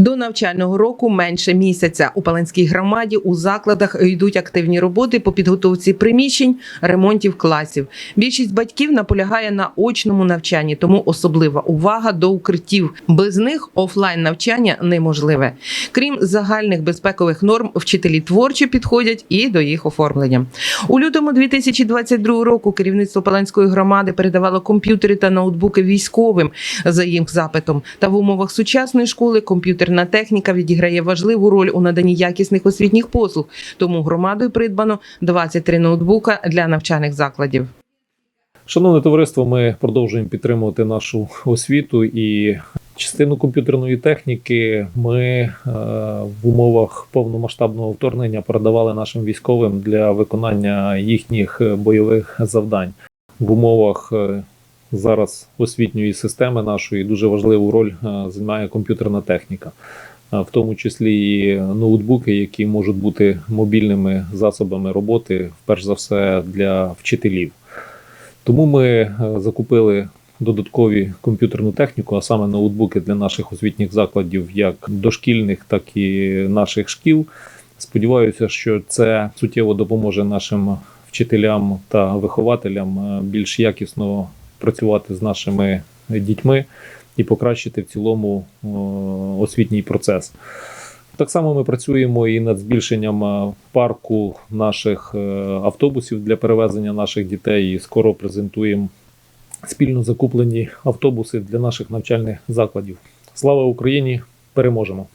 До навчального року менше місяця у Паланській громаді у закладах йдуть активні роботи по підготовці приміщень, ремонтів класів. Більшість батьків наполягає на очному навчанні, тому особлива увага до укриттів. Без них офлайн навчання неможливе. Крім загальних безпекових норм, вчителі творчо підходять і до їх оформлення. У лютому 2022 року керівництво Паланської громади передавало комп'ютери та ноутбуки військовим за їм запитом. Та в умовах сучасної школи комп'ютерна техніка відіграє важливу роль у наданні якісних освітніх послуг. Тому громадою придбано 23 ноутбука для навчальних закладів. Шановне товариство, ми продовжуємо підтримувати нашу освіту і частину комп'ютерної техніки ми е, в умовах повномасштабного вторгнення передавали нашим військовим для виконання їхніх бойових завдань. В умовах е, зараз освітньої системи нашої дуже важливу роль е, займає комп'ютерна техніка. е, В тому числі і ноутбуки, які можуть бути мобільними засобами роботи, перш за все для вчителів. Тому ми е, закупили додаткові комп'ютерну техніку, а саме ноутбуки для наших освітніх закладів, як дошкільних, так і наших шкіл. Сподіваюся, що це суттєво допоможе нашим вчителям та вихователям більш якісно працювати з нашими дітьми і покращити в цілому е, освітній процес. Так само ми працюємо і над збільшенням е, парку наших е, автобусів для перевезення наших дітей. І скоро презентуємо спільно закуплені автобуси для наших навчальних закладів. Слава Україні! Переможемо!